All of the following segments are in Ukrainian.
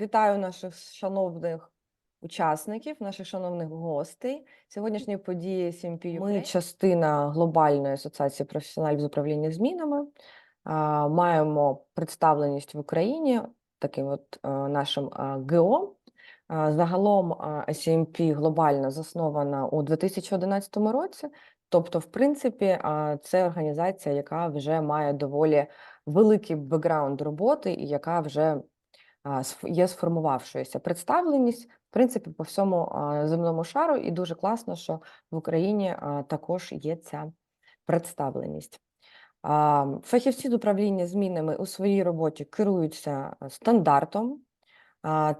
Вітаю наших шановних учасників, наших шановних гостей. Сьогоднішні події CMP Ми частина глобальної асоціації професіоналів з управління змінами. Маємо представленість в Україні таким от нашим ГО. Загалом а, глобально заснована у 2011 році. Тобто, в принципі, це організація, яка вже має доволі великий бекграунд роботи і яка вже є сформувавшоюся представленість, в принципі, по всьому земному шару, і дуже класно, що в Україні також є ця представленість. Фахівці з управління змінами у своїй роботі керуються стандартом.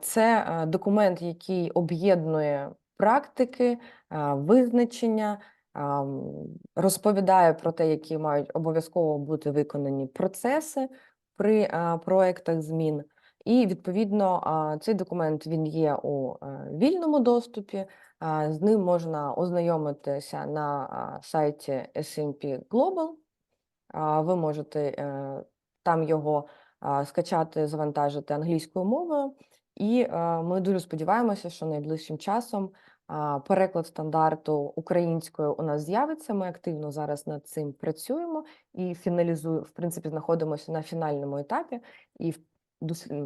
Це документ, який об'єднує практики, визначення, розповідає про те, які мають обов'язково бути виконані процеси при проектах змін. І відповідно цей документ він є у е, вільному доступі. З ним можна ознайомитися на сайті SMP Global. Ви можете е, там його скачати, завантажити англійською мовою. І е, ми дуже сподіваємося, що найближчим часом переклад стандарту українською у нас з'явиться. Ми активно зараз над цим працюємо і фіналізуємо, в принципі, знаходимося на фінальному етапі. І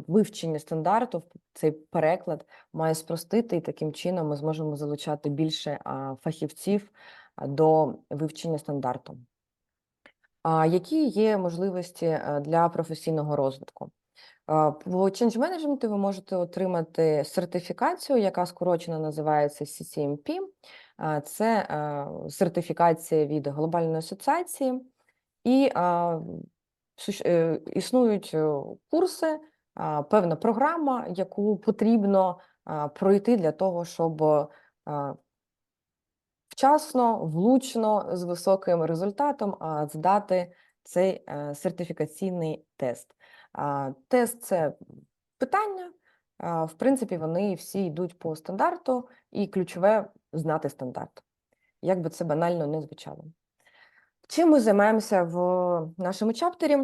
вивчення стандарту, цей переклад має спростити, і таким чином ми зможемо залучати більше фахівців до вивчення стандарту. А які є можливості е, для професійного розвитку? А, По change management ви можете отримати сертифікацію, яка скорочено називається CCMP. Це е, сертифікація від глобальної асоціації, і е, існують е, курси, певна програма, яку потрібно пройти для того, щоб вчасно, влучно, з високим результатом здати цей е, сертифікаційний тест. Тест це питання. В принципі, вони всі йдуть по стандарту, і ключове знати стандарт, як би це банально не звучало. Чим ми займаємося в нашому чаптері?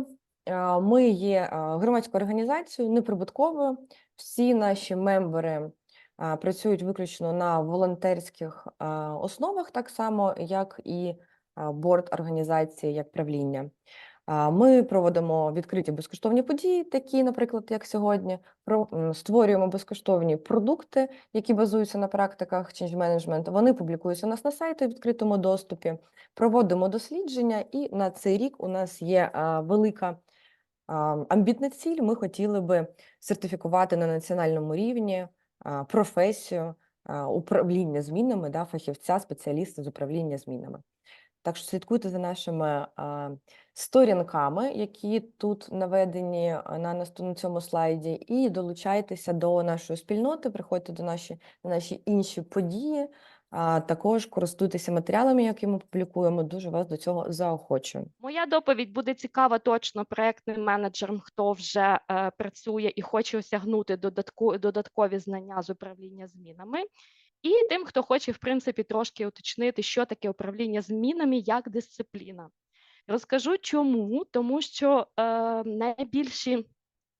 Е, Ми є е, громадською організацією, неприбутковою. Всі наші мембери е, працюють виключно на волонтерських основах, так само, як і борт організації, як правління. Ми проводимо відкриті безкоштовні події, такі, наприклад, як сьогодні, створюємо безкоштовні продукти, які базуються на практиках change management. Вони публікуються у нас на сайті у відкритому доступі. Проводимо дослідження, і на цей рік у нас є велика амбітна ціль. Ми хотіли би сертифікувати на національному рівні професію управління змінами, да, фахівця, спеціаліста з управління змінами. Так що слідкуйте за нашими а, сторінками, які тут наведені на, на цьому слайді, і долучайтеся до нашої спільноти, приходьте до наші, на наші інші події. А, також користуйтеся матеріалами, які ми публікуємо. Дуже вас до цього заохочую. Моя доповідь буде цікава точно проектним менеджерам, хто вже е, працює і хоче осягнути додатку, додаткові знання з управління змінами, і тим, хто хоче, в принципі, трошки уточнити, що таке управління змінами як дисципліна. Розкажу чому, тому що е, найбільші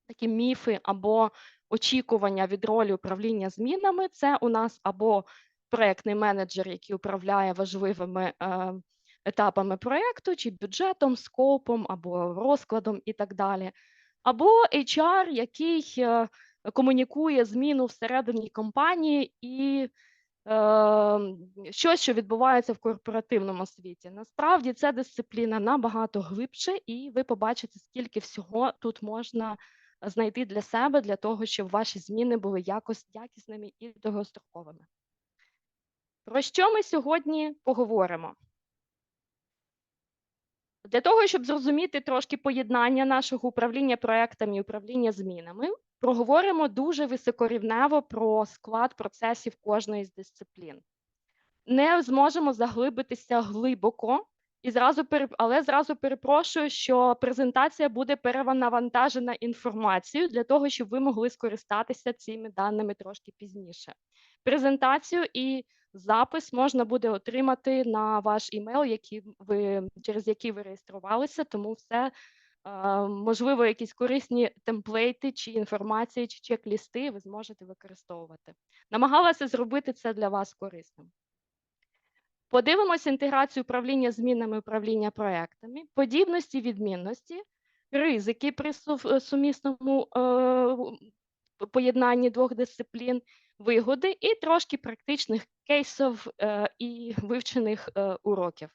такі міфи або очікування від ролі управління змінами це у нас або проектний менеджер, який управляє важливими е, етапами проєкту, чи бюджетом, скопом, або розкладом і так далі. Або HR, який е, комунікує зміну всередині компанії і щось, що відбувається в корпоративному світі. Насправді ця дисципліна набагато глибше, і ви побачите, скільки всього тут можна знайти для себе, для того, щоб ваші зміни були якось якісними і довгостроковими. Про що ми сьогодні поговоримо? Для того, щоб зрозуміти трошки поєднання нашого управління проектами і управління змінами, проговоримо дуже високорівнево про склад процесів кожної з дисциплін. Не зможемо заглибитися глибоко, і зразу але зразу перепрошую, що презентація буде перевантажена інформацією для того, щоб ви могли скористатися цими даними трошки пізніше. Презентацію і запис можна буде отримати на ваш імейл, ви, через який ви реєструвалися, тому все Можливо, якісь корисні темплейти чи інформації, чи чек-лісти ви зможете використовувати. Намагалася зробити це для вас корисним. Подивимося інтеграцію управління змінами управління проектами, подібності, відмінності, ризики при е, сумісному е, поєднанні двох дисциплін, вигоди і трошки практичних кейсів е, і вивчених уроків.